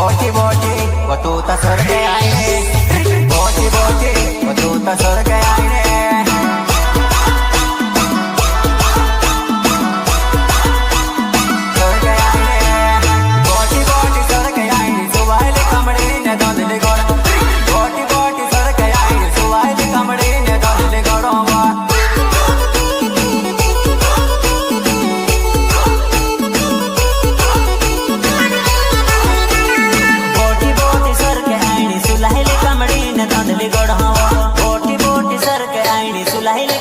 मोठी मोठी व तू तर आहे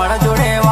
மடஜுடேவா